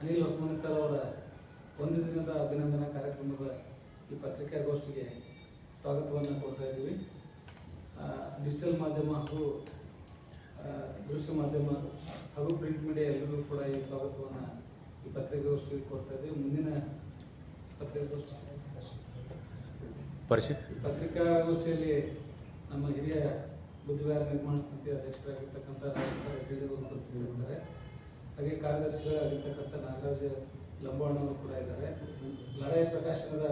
Anil Hosamani sir ಅವರ ಒಂದು ದಿನದ ಅಭಿನಂದನಾ ಕಾರ್ಯಕ್ರಮದ ಈ ಪತ್ರಿಕಾಗೋಷ್ಠಿಗೆ ಸ್ವಾಗತವನ್ನು ಕೊಡ್ತಾ ಇದ್ದೀವಿ. ಡಿಜಿಟಲ್ ಮಾಧ್ಯಮ ಹಾಗೂ ದೃಶ್ಯ ಮಾಧ್ಯಮ ಹಾಗೂ ಪ್ರಿಂಟ್ ಮೀಡಿಯಾ ಎಲ್ಲರಿಗೂ ಕೂಡ ಈ ಸ್ವಾಗತವನ್ನು ಈ ಪತ್ರಿಕಾಗೋಷ್ಠಿಗೆ ಕೊಡ್ತಾ ಇದ್ದೀವಿ. ಮುಂದಿನ ಪತ್ರಿಕಾಗೋಷ್ಠಿ ಪತ್ರಿಕಾಗೋಷ್ಠಿಯಲ್ಲಿ ನಮ್ಮ ಹಿರಿಯ ಬುದ್ಧಿವಾರ ನಿರ್ಮಾಣ ಸಮಿತಿ ಅಧ್ಯಕ್ಷರಾಗಿರ್ತಕ್ಕಂಥ ಅವರು ಉಪಸ್ಥಿತರಿದ್ದಾರೆ. ಹಾಗೆ ಕಾರ್ಯದರ್ಶಿಗಳಾಗಿರ್ತಕ್ಕಂಥ ನಾಗರಾಜ ಲಂಬಾಣವರು ಕೂಡ ಇದ್ದಾರೆ. ಲಡಾಯಿ ಪ್ರಕಾಶನದ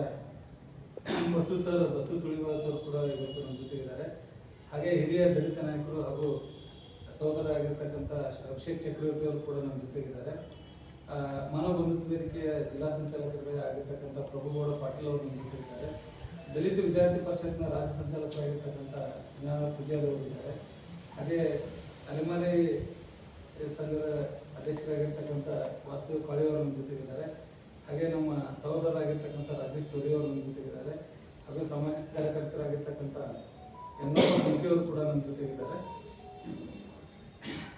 ಬಸು ಸರ್, ಬಸು ಸುಳಿವಾಸ್ ಅವರು ಕೂಡ ಇವತ್ತು ನಮ್ಮ ಜೊತೆಗಿದ್ದಾರೆ ಹಾಗೆ ಹಿರಿಯ ದಲಿತ ನಾಯಕರು ಹಾಗೂ ಸಹೋದರ ಆಗಿರ್ತಕ್ಕಂಥ ಅಭಿಷೇಕ್ ಚಕ್ರವರ್ತಿ ಅವರು ಕೂಡ ನಮ್ಮ ಜೊತೆಗಿದ್ದಾರೆ ಇದ್ದಾರೆ. ಮಾನವ ಬಂಧುತ್ವ ವೇದಿಕೆಯ ಜಿಲ್ಲಾ ಸಂಚಾಲಕರಾಗಿ ಆಗಿರ್ತಕ್ಕಂಥ ಪ್ರಭುಗೌಡ ಪಾಟೀಲ್ ಅವರು ನಮ್ಮ ಜೊತೆಗಿದ್ದಾರೆ ದಲಿತ ವಿದ್ಯಾರ್ಥಿ ಪರಿಷತ್ನ ರಾಜ್ಯ ಸಂಚಾಲಕರಾಗಿರ್ತಕ್ಕಂಥ ಸಿನಾರ ಪೂಜಾರಿ ಅವರು ಇದ್ದಾರೆ. ಹಾಗೆ ಅಲೆಮಾರಿ ಸಂಘದ ಅಧ್ಯಕ್ಷರಾಗಿರ್ತಕ್ಕಂಥ ವಾಸುದೇವ್ ಕಾಳಿಯವರು ನಮ್ಮ ಜೊತೆಗಿದ್ದಾರೆ. ಹಾಗೆ ನಮ್ಮ ಸಹೋದರರಾಗಿರ್ತಕ್ಕಂಥ ರಾಜೇಶ್ ತೊಡಿ ಅವರು ನಮ್ಮ ಜೊತೆಗಿದ್ದಾರೆ. ಹಾಗೂ ಸಾಮಾಜಿಕ ಕಾರ್ಯಕರ್ತರಾಗಿರ್ತಕ್ಕಂಥ ಎನ್ನಪ್ಪ ಮುಖ್ಯವರು ಕೂಡ ನಮ್ಮ ಜೊತೆಗಿದ್ದಾರೆ.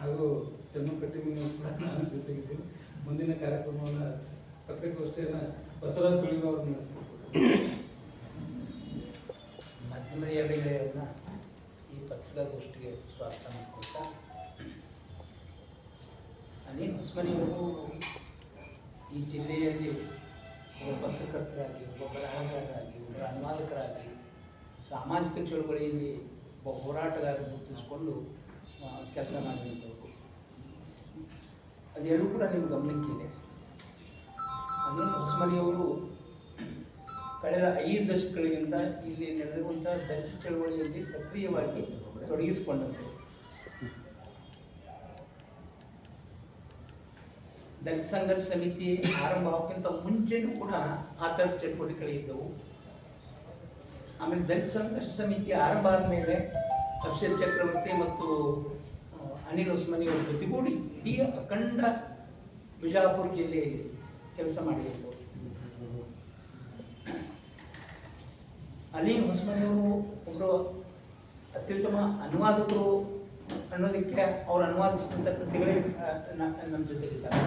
ಹಾಗೂ ಚೆನ್ನು ಕಟ್ಟಿಮನಿ ಅವರು ಕೂಡ ನಾನು ಜೊತೆಗಿದ್ದೀನಿ ಮುಂದಿನ ಕಾರ್ಯಕ್ರಮವನ್ನು ಪತ್ರಿಕೋಷ್ಠಿಯನ್ನು ಬಸವರಾಜ್ ಸುಳಿಮ ಅವರು ನಡೆಸ್ಕೊಡ್ತಾರೆ ಅನಿಲ್ ಹೊಸ್ಮನಿಯವರು ಈ ಜಿಲ್ಲೆಯಲ್ಲಿ ಒಬ್ಬ ಪತ್ರಕರ್ತರಾಗಿ ಒಬ್ಬ ಬರಹಗಾರರಾಗಿ ಒಬ್ಬ ಅನುವಾದಕರಾಗಿ ಸಾಮಾಜಿಕ ಚಳುವಳಿಯಲ್ಲಿ ಒಬ್ಬ ಹೋರಾಟಗಾರ ಗುರುತಿಸಿಕೊಂಡು ಕೆಲಸ ಮಾಡಿದಂಥವರು. ಅದೆಲ್ಲೂ ಕೂಡ ನಿಮ್ಮ ಗಮನಕ್ಕೆ ಇದೆ ಉಸ್ಮನಿ ಅವರು ಕಳೆದ ಐದು ದಶಕಗಳಿಗಿಂತ ಇಲ್ಲಿ ನಡೆದುಕೊಂಡ ದಲಿತ ಚಳವಳಿಯಲ್ಲಿ ಸಕ್ರಿಯವಾಗಿ ತೊಡಗಿಸಿಕೊಂಡರು ದಲಿತ ಸಂಘರ್ಷ ಸಮಿತಿ ಆರಂಭ ಆಗೋಕ್ಕಿಂತ ಮುಂಚೆನೂ ಕೂಡ ಆ ಥರದ ಚಟುವಟಿಕೆಗಳಿದ್ದವು ಆಮೇಲೆ ದಲಿತ ಸಂಘರ್ಷ ಸಮಿತಿ ಆರಂಭ ಆದಮೇಲೆ ಅಕ್ಷರ್ ಚಕ್ರವರ್ತಿ ಮತ್ತು ಅನಿಲ್ ಉಸ್ಮಾನಿ ಅವರು ಜೊತೆಗೂಡಿ ಇಡೀ ಅಖಂಡ ಬಿಜಾಪುರ ಜಿಲ್ಲೆಯಲ್ಲಿ ಕೆಲಸ ಮಾಡಿದ್ರು. ಅಲಿ ಹೊಸ್ಮನಿಯವರು ಒಬ್ಬರು ಅತ್ಯುತ್ತಮ ಅನುವಾದಕರು ಅನ್ನೋದಕ್ಕೆ ಅವರು ಅನುವಾದಿಸಿದಂಥ ಕೃತಿಗಳೇ ನಮ್ಮ ಜೊತೆಗಿದ್ದಾರೆ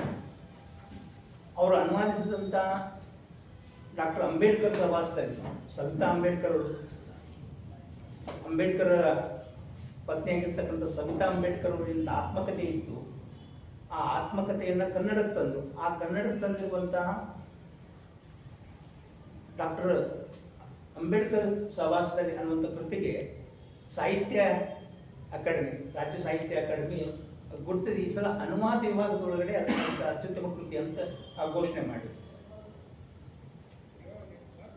ಅವರು ಅನುವಾದಿಸಿದಂಥ ಡಾಕ್ಟರ್ ಅಂಬೇಡ್ಕರ್ ಸಹವಾಸದಲ್ಲಿ ಸವಿತಾ ಅಂಬೇಡ್ಕರ್ ಅವರು. ಅಂಬೇಡ್ಕರ್ ಪತ್ನಿಯಾಗಿರ್ತಕ್ಕಂಥ ಸವಿತಾ ಅಂಬೇಡ್ಕರ್ ಅವರಿಂದ ಆತ್ಮಕತೆ ಇತ್ತು. ಆ ಆತ್ಮಕತೆಯನ್ನು ಕನ್ನಡಕ್ಕೆ ತಂದರು. ಆ ಕನ್ನಡಕ್ಕೆ ತಂದಿರುವಂತಹ ಡಾಕ್ಟರ್ ಅಂಬೇಡ್ಕರ್ ಸಹವಾಸದಲ್ಲಿ ಅನ್ನುವಂಥ ಕೃತಿಗೆ ಸಾಹಿತ್ಯ ಅಕಾಡೆಮಿ, ರಾಜ್ಯ ಸಾಹಿತ್ಯ ಅಕಾಡೆಮಿ ಗುರುತಿಸಿ ಈ ಸಲ ಅನುವಾದ ವಿಭಾಗದೊಳಗಡೆ ಅದನ್ನ ಅತ್ಯುತ್ತಮ ಕೃತಿ ಅಂತ ಆ ಘೋಷಣೆ ಮಾಡಿದ್ರು.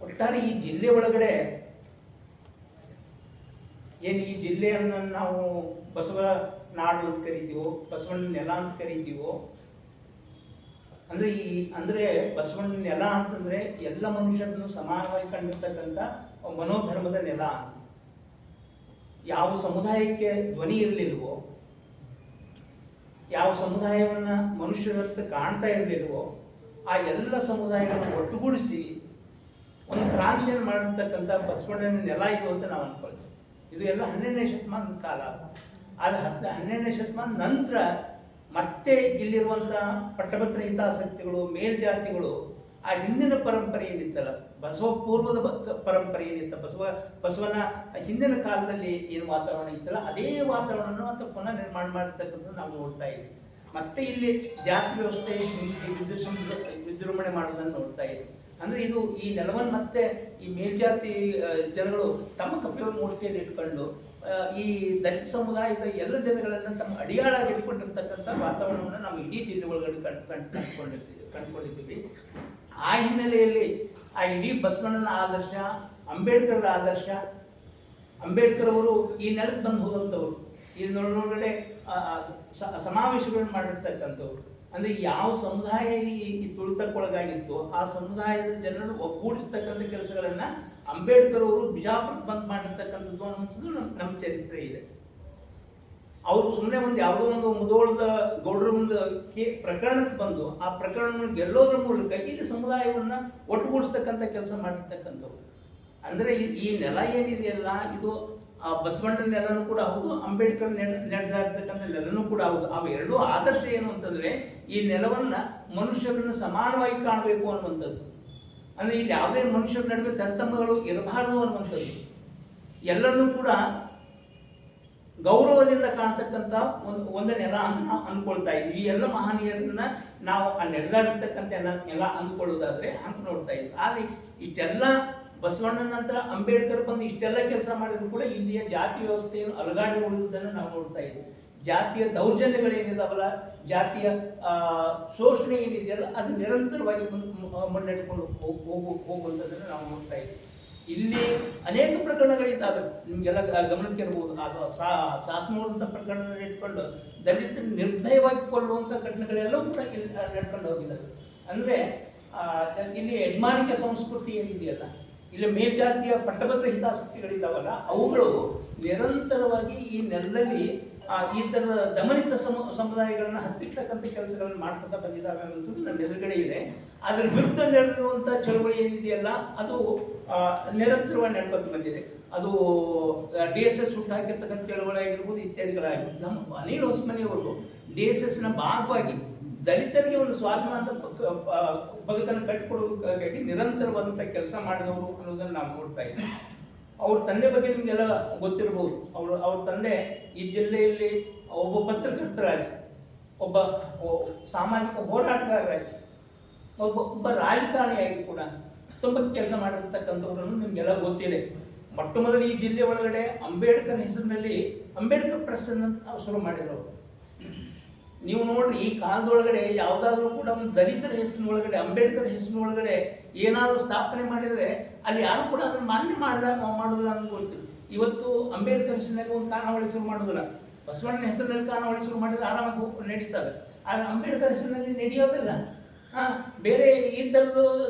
ಒಟ್ಟಾರೆ ಈ ಜಿಲ್ಲೆ ಒಳಗಡೆ ಏನು ಈ ಜಿಲ್ಲೆಯನ್ನು ನಾವು ಬಸವ ನಾಡು ಅಂತ ಕರಿತೀವೋ, ಬಸವಣ್ಣ ನೆಲ ಅಂತ ಕರಿತೀವೋ, ಅಂದ್ರೆ ಈ, ಅಂದ್ರೆ ಬಸವಣ್ಣ ನೆಲ ಅಂತಂದ್ರೆ ಎಲ್ಲ ಮನುಷ್ಯರನ್ನು ಸಮಾನವಾಗಿ ಕಂಡಿರ್ತಕ್ಕಂಥ ಮನೋಧರ್ಮದ ನೆಲ ಅಂತ. ಯಾವ ಸಮುದಾಯಕ್ಕೆ ಧ್ವನಿ ಇರಲಿಲ್ವೋ ಯಾವ ಸಮುದಾಯವನ್ನ ಮನುಷ್ಯರಂತ ಕಾಣ್ತಾ ಇರಲಿಲ್ವೋ, ಆ ಎಲ್ಲ ಸಮುದಾಯಗಳನ್ನು ಒಟ್ಟುಗೂಡಿಸಿ ಒಂದು ಕ್ರಾಂತಿಯನ್ನು ಮಾಡಿರ್ತಕ್ಕಂಥ ಬಸವಣ್ಣನ ನೆಲ ಇದು ಅಂತ ನಾವು ಅನ್ಕೊಳ್ತೀವಿ. ಇದು ಎಲ್ಲ ಹನ್ನೆರಡನೇ ಶತಮಾನದ ಕಾಲ. ಆದ್ರೆ ಹತ್ತು ಹನ್ನೆರಡನೇ ಶತಮಾನ ನಂತರ ಮತ್ತೆ ಇಲ್ಲಿರುವಂಥ ಪಟ್ಟಭದ್ರ ಹಿತಾಸಕ್ತಿಗಳು, ಮೇಲ್ಜಾತಿಗಳು ಆ ಹಿಂದಿನ ಪರಂಪರೆ ಏನಿತ್ತಲ್ಲ ಬಸವ ಪೂರ್ವದ ಪರಂಪರೆ ಏನಿತ್ತ ಬಸವ, ಬಸವನ ಹಿಂದಿನ ಕಾಲದಲ್ಲಿ ಏನು ವಾತಾವರಣ ಇತ್ತಲ್ಲ, ಅದೇ ವಾತಾವರಣವನ್ನು ಮತ್ತೆ ಪುನಃ ನಿರ್ಮಾಣ ಮಾಡಿರ್ತಕ್ಕಂಥದ್ದು ನಾವು ನೋಡ್ತಾ ಇದ್ದೀವಿ. ಮತ್ತೆ ಇಲ್ಲಿ ಜಾತಿ ವ್ಯವಸ್ಥೆ ವಿಜೃಂಭಣೆ ಮಾಡೋದನ್ನು ನೋಡ್ತಾ ಇದ್ದೀವಿ. ಅಂದ್ರೆ ಇದು ಈ ನೆಲವನ್ನು ಮತ್ತೆ ಈ ಮೇಲ್ಜಾತಿ ಜನಗಳು ತಮ್ಮ ಕಪಿಯ ಮೂರ್ತಿಯಲ್ಲಿ ಇಟ್ಕೊಂಡು ಈ ದಲಿತ ಸಮುದಾಯದ ಎಲ್ಲ ಜನಗಳನ್ನ ತಮ್ಮ ಅಡಿಯಾಳಾಗಿ ಇಟ್ಕೊಂಡಿರ್ತಕ್ಕಂಥ ವಾತಾವರಣವನ್ನು ನಾವು ಇಡೀ ಜಿಲ್ಲೆ ಒಳಗಡೆ ಕಂಡು ಕಂಡು, ಕಂಡುಕೊಂಡಿರ್ತೀವಿ ಕಂಡುಕೊಂಡಿದ್ದೀವಿ ಆ ಹಿನ್ನೆಲೆಯಲ್ಲಿ ಆ ಇಡೀ ಬಸವಣ್ಣನ ಆದರ್ಶ ಅಂಬೇಡ್ಕರ್ ಆದರ್ಶ. ಅಂಬೇಡ್ಕರ್ ಅವರು ಈ ನೆಲಕ್ಕೆ ಬಂದು ಹೋದಂಥವ್ರು. ಸ- ಸಮಾವೇಶಗಳನ್ನು ಮಾಡಿರ್ತಕ್ಕಂಥವ್ರು. ಅಂದ್ರೆ ಯಾವ ಸಮುದಾಯ ಈ ತುಳಿತಕ್ಕೊಳಗಾಗಿತ್ತು ಆ ಸಮುದಾಯದ ಜನರನ್ನು ಒಗ್ಗೂಡಿಸ್ತಕ್ಕಂಥ ಕೆಲಸಗಳನ್ನು ಅಂಬೇಡ್ಕರ್ ಅವರು ಬಿಜಾಪುರಕ್ಕೆ ಬಂದ್ ಮಾಡಿರ್ತಕ್ಕಂಥದ್ದು ಅನ್ನುವಂಥದ್ದು ನಮ್ಮ ಚರಿತ್ರೆ ಇದೆ. ಅವರು ಸುಮ್ಮನೆ ಒಂದು ಯಾವುದೋ ಒಂದು ಮುದೋಳದ ಗೌಡರ ಕೇ ಪ್ರಕರಣಕ್ಕೆ ಬಂದು ಆ ಪ್ರಕರಣವನ್ನು ಗೆಲ್ಲೋದ್ರ ಮೂಲಕ ಇಲ್ಲಿ ಸಮುದಾಯವನ್ನು ಒಟ್ಟುಗೂಡಿಸ್ತಕ್ಕಂಥ ಕೆಲಸ ಮಾಡಿರ್ತಕ್ಕಂಥವ್ರು. ಅಂದರೆ ಈ- ನೆಲ ಏನಿದೆಯಲ್ಲ, ಇದು ಆ ಬಸವಣ್ಣನ ನೆಲನೂ ಕೂಡ ಹೌದು, ಅಂಬೇಡ್ಕರ್ ನೆಲ ನಡೆದಾಡ್ತಕ್ಕಂಥ ನೆಲನೂ ಕೂಡ ಹೌದು. ಅವು ಎರಡೂ ಆದರ್ಶ ಏನು ಅಂತಂದರೆ ಈ ನೆಲವನ್ನು ಮನುಷ್ಯರನ್ನು ಸಮಾನವಾಗಿ ಕಾಣಬೇಕು ಅನ್ನುವಂಥದ್ದು. ಅಂದರೆ ಇಲ್ಲಿ ಯಾವುದೇ ಮನುಷ್ಯರ ನಡುವೆ ತಂತಮ್ಮಗಳು ಇರಬಾರದು ಅನ್ನುವಂಥದ್ದು. ಎಲ್ಲರನ್ನೂ ಕೂಡ ಗೌರವದಿಂದ ಕಾಣ್ತಕ್ಕಂಥ ಒಂದು ಒಂದು ನೆಲ ಅಂತ ನಾವು ಅಂದ್ಕೊಳ್ತಾ ಇದ್ವಿ. ಈ ಎಲ್ಲ ಮಹನೀಯರನ್ನ ನಾವು ಆ ನೆಲದಾಗಿರ್ತಕ್ಕಂಥ ಎಲ್ಲ ನೆಲ ಅಂದ್ಕೊಳ್ಳೋದಾದ್ರೆ ಅಂತ ನೋಡ್ತಾ ಇದ್ವಿ. ಆದರೆ ಇಷ್ಟೆಲ್ಲ ಬಸವಣ್ಣನ ನಂತರ ಅಂಬೇಡ್ಕರ್ ಬಂದು ಇಷ್ಟೆಲ್ಲ ಕೆಲಸ ಮಾಡಿದ್ರು ಕೂಡ ಇಲ್ಲಿಯ ಜಾತಿ ವ್ಯವಸ್ಥೆಯನ್ನು ಅಲಗಾಡಿ ಉಳಿದುದನ್ನು ನಾವು ನೋಡ್ತಾ ಇದ್ವಿ. ಜಾತಿಯ ದೌರ್ಜನ್ಯಗಳೇನಿದಾವಲ್ಲ, ಜಾತಿಯ ಶೋಷಣೆ ಏನಿದೆಯಲ್ಲ, ಅದು ನಿರಂತರವಾಗಿ ಮುನ್ನಡೆಕೊಂಡು ಹೋಗ್- ಹೋಗು ಹೋಗುವಂಥದ್ದನ್ನು ನಾವು ನೋಡ್ತಾ ಇದ್ವಿ. ಇಲ್ಲಿ ಅನೇಕ ಪ್ರಕರಣಗಳಿದ್ದಾವೆ. ನಿಮಗೆಲ್ಲ ಗಮನಕ್ಕೆ ಇರಬಹುದು ಅದು ಶಾಸನೂರಂತ ಪ್ರಕರಣದಲ್ಲಿ ಇಟ್ಕೊಂಡು ದಲಿತ ನಿರ್ದಯವಾಗಿ ಕೊಲ್ಲುವಂತ ಘಟನೆಗಳೆಲ್ಲವೂ ಕೂಡ ಇಲ್ಲಿ ನಡ್ಕೊಂಡು ಹೋಗಿದ್ದಾರೆ ಅಂದ್ರೆ ಇಲ್ಲಿ ಯಜಮಾನಿಕ ಸಂಸ್ಕೃತಿ ಏನಿದೆಯಲ್ಲ, ಇಲ್ಲಿ ಮೇಲ್ಜಾತಿಯ ಪಟ್ಟಭದ್ರ ಹಿತಾಸಕ್ತಿಗಳಿದ್ದಾವಲ್ಲ, ಅವುಗಳು ನಿರಂತರವಾಗಿ ಈ ನೆಲದಲ್ಲಿ ಈ ಥರದ ದಮನಿತ ಸಮ, ಸಮುದಾಯಗಳನ್ನು ಹತ್ತಿರ್ತಕ್ಕಂಥ ಕೆಲಸಗಳನ್ನು ಮಾಡ್ಕೊತಾ ಬಂದಿದ್ದಾವೆ ಅನ್ನೋದು ನಮ್ಮ ಎದುರುಗಡೆ ಇದೆ. ಅದರ ವಿರುದ್ಧ ನಡೆದಿರುವಂತಹ ಚಳವಳಿ ಏನಿದೆಯಲ್ಲ, ಅದು ನಿರಂತರವಾಗಿ ನಡ್ಕೊಂಡು ಬಂದಿದೆ. ಅದು ಡಿ ಎಸ್ ಎಸ್ ಹುಟ್ಟು ಹಾಕಿರ್ತಕ್ಕಂಥ ಚಳವಳಿ ಆಗಿರ್ಬೋದು ಇತ್ಯಾದಿಗಳಾಗಿರ್ಬೋದು. ನಮ್ಮ ಅನಿಲ್ ಹೊಸ್ಮನಿ ಅವರು ಡಿ ಎಸ್ ಎಸ್ನ ಭಾಗವಾಗಿ ದಲಿತರಿಗೆ ಒಂದು ಸ್ವಾಭಿಮಾನದ ಬದುಕನ್ನು ಕಟ್ಟಿಕೊಡೋದಕ್ಕಾಗಿ ನಿರಂತರವಾದಂಥ ಕೆಲಸ ಮಾಡಿದವರು ಅನ್ನೋದನ್ನು ನಾವು ನೋಡ್ತಾ ಇದ್ದೀವಿ. ಅವ್ರ ತಂದೆ ಬಗ್ಗೆ ನಿಮಗೆಲ್ಲ ಗೊತ್ತಿರಬಹುದು ಅವರು, ಅವ್ರ ತಂದೆ ಈ ಜಿಲ್ಲೆಯಲ್ಲಿ ಒಬ್ಬ ಪತ್ರಕರ್ತರಾಗಿ, ಒಬ್ಬ ಸಾಮಾಜಿಕ ಹೋರಾಟಗಾರರಾಗಿ ಒಬ್ಬ ಒಬ್ಬ ರಾಜಕಾರಣಿಯಾಗಿ ಕೂಡ ತುಂಬ ಕೆಲಸ ಮಾಡಿರ್ತಕ್ಕಂಥವ್ರನ್ನು ನಿಮಗೆಲ್ಲ ಗೊತ್ತಿದೆ. ಮೊಟ್ಟ ಮೊದಲು ಈ ಜಿಲ್ಲೆ ಒಳಗಡೆ ಅಂಬೇಡ್ಕರ್ ಹೆಸರಿನಲ್ಲಿ ಅಂಬೇಡ್ಕರ್ ಪ್ರೆಸ್ ಅನ್ನು ಶುರು ಮಾಡಿದ್ರು. ನೀವು ನೋಡ್ರಿ, ಈ ಕಾಲದೊಳಗಡೆ ಯಾವುದಾದ್ರೂ ಕೂಡ ಒಂದು ದಲಿತರ ಹೆಸರಿನ ಒಳಗಡೆ, ಅಂಬೇಡ್ಕರ್ ಹೆಸರಿನ ಒಳಗಡೆ ಏನಾದರೂ ಸ್ಥಾಪನೆ ಮಾಡಿದರೆ ಅಲ್ಲಿ ಯಾರು ಕೂಡ ಅದನ್ನು ಮಾನ್ಯ ಮಾಡಿದ ಮಾಡೋದಿಲ್ಲ ಅನ್ನೋದು ಗೊತ್ತು. ಇವತ್ತು ಅಂಬೇಡ್ಕರ್ ಹೆಸರಿನಲ್ಲಿ ಒಂದು ಕಾನಾವಳಿ ಶುರು ಮಾಡೋದಿಲ್ಲ. ಬಸವಣ್ಣನ ಹೆಸರಿನಲ್ಲಿ ಕಾನಾವಳಿ ಶುರು ಮಾಡಿದ್ರೆ ಆರಾಮಾಗಿ ನಡೀತಾರೆ ಆದ್ರೆ ಅಂಬೇಡ್ಕರ್ ಹೆಸರಿನಲ್ಲಿ ನಡೆಯೋದಿಲ್ಲ. ಹಾ, ಬೇರೆ ಈ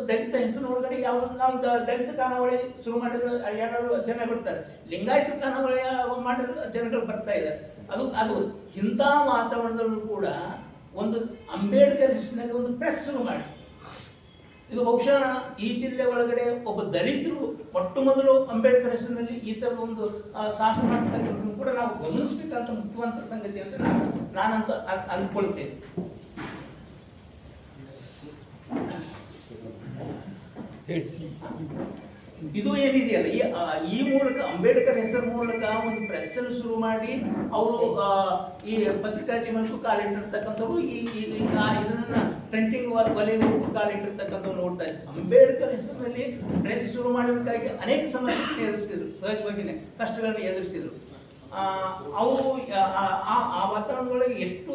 ದಲಿತ ಹೆಸರು ಒಳಗಡೆ ಯಾವ್ದು ದಲಿತ ಖಾನಾವಳಿ ಶುರು ಮಾಡಿದ್ರು ಯಾರಾದ್ರು ಜನ ಬರ್ತಾರೆ. ಲಿಂಗಾಯತ ಖಾನಾವಳಿ ಮಾಡಿದ್ರು ಜನಗಳು ಬರ್ತಾ ಇದ್ದಾರೆ. ಅದು ಅದು ಇಂಥ ವಾತಾವರಣದಲ್ಲೂ ಕೂಡ ಒಂದು ಅಂಬೇಡ್ಕರ್ ಹೆಸರಿನಲ್ಲಿ ಒಂದು ಪ್ರೆಸ್ ಶುರು ಮಾಡಿ ಇದು ಬಹುಶಃ ಈ ಜಿಲ್ಲೆ ಒಳಗಡೆ ಒಬ್ಬ ದಲಿತರು ಮೊಟ್ಟ ಮೊದಲು ಅಂಬೇಡ್ಕರ್ ಹೆಸರಿನಲ್ಲಿ ಈ ಥರದ ಒಂದು ಶಾಸನ ಮಾಡ್ತಕ್ಕಂಥದ್ದು ಕೂಡ ನಾವು ಗಮನಿಸಬೇಕಾದಂಥ ಮುಖ್ಯವಂತ ಸಂಗತಿ ಅಂತ ನಾನು, ನಾನಂತ ಅನ್- ಇದು ಏನಿದೆಯಲ್ಲ, ಈ ಈ ಮೂಲಕ, ಅಂಬೇಡ್ಕರ್ ಹೆಸರು ಮೂಲಕ ಒಂದು ಪ್ರೆಸ್ ಅನ್ನು ಶುರು ಮಾಡಿ, ಅವರು ಈ ಪತ್ರಿಕಾ ಜೀವನಕ್ಕೂ ಕಾಲಿಟ್ಟಿರ್ತಕ್ಕಂಥವ್ರು ಈ ಇದನ್ನ ಪ್ರಿಂಟಿಂಗ್ ವಲಯಕ್ಕೂ ಕಾಲಿಟ್ಟಿರ್ತಕ್ಕಂಥವ್ರು ನೋಡ್ತಾ ಇದ್ದಾರೆ ಅಂಬೇಡ್ಕರ್ ಹೆಸರಿನಲ್ಲಿ ಪ್ರೆಸ್ ಶುರು ಮಾಡೋದಕ್ಕಾಗಿ ಅನೇಕ ಸಮಸ್ಯೆ ಎದುರಿಸಿದ್ರು. ಸಹಜವಾಗಿನೇ ಕಷ್ಟಗಳನ್ನು ಎದುರಿಸಿದ್ರು. ಆ, ಅವರು ಆ ವಾತಾವರಣದೊಳಗೆ ಎಷ್ಟು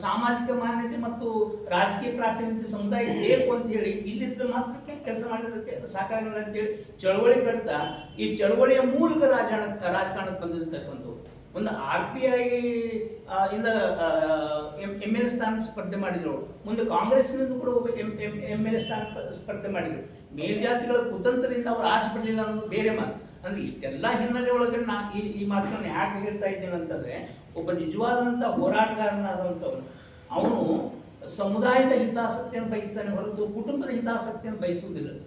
ಸಾಮಾಜಿಕ ಮಾನ್ಯತೆ ಮತ್ತು ರಾಜಕೀಯ ಪ್ರಾತಿನಿಧ್ಯ ಸಮುದಾಯ ಬೇಕು ಅಂತ ಹೇಳಿ ಇಲ್ಲಿದ್ದ ಮಾತ್ರಕ್ಕೆ ಕೆಲಸ ಮಾಡಿದಕ್ಕೆ ಸಾಕಾಗಿಲ್ಲ ಅಂತೇಳಿ ಚಳವಳಿ ಕಡ್ತಾ ಈ ಚಳವಳಿಯ ಮೂಲಕ ರಾಜಕಾರಣ ರಾಜಕಾರಣಕ್ಕೆ ಬಂದಿರ್ತಕ್ಕಂಥದ್ದು ಒಂದು ಆರ್ ಪಿ ಐ ಇಂದ ಎಂ ಎಲ್ ಎ ಸ್ಥಾನ ಸ್ಪರ್ಧೆ ಮಾಡಿದ್ರು. ಮುಂದೆ ಕಾಂಗ್ರೆಸ್ನಿಂದ ಕೂಡ ಒಬ್ಬ ಎಂ ಎಂ ಎಲ್ ಎ ಸ್ಥಾನ ಸ್ಪರ್ಧೆ ಮಾಡಿದ್ರು. ಮೇಲ್ಜಾತಿಗಳ ಕುತಂತ್ರದಿಂದ ಅವರು ಆಸೆ ಪಡಲಿಲ್ಲ ಅನ್ನೋದು ಬೇರೆ ಮಾತು. ಅಂದ್ರೆ ಇಷ್ಟೆಲ್ಲ ಹಿನ್ನೆಲೆ ಒಳಗೆ ನಾ ಈ ಈ ಮಾತನ್ನು ಯಾಕೆ ಹೇಳ್ತಾ ಇದ್ದೇನೆ ಅಂತಂದ್ರೆ, ಒಬ್ಬ ನಿಜವಾದಂತ ಹೋರಾಟಗಾರನಾದಂಥವನು, ಅವನು ಸಮುದಾಯದ ಹಿತಾಸಕ್ತಿಯನ್ನು ಬಯಸ್ತಾನೆ ಹೊರತು ಕುಟುಂಬದ ಹಿತಾಸಕ್ತಿಯನ್ನು ಬಯಸುವುದಿಲ್ಲ.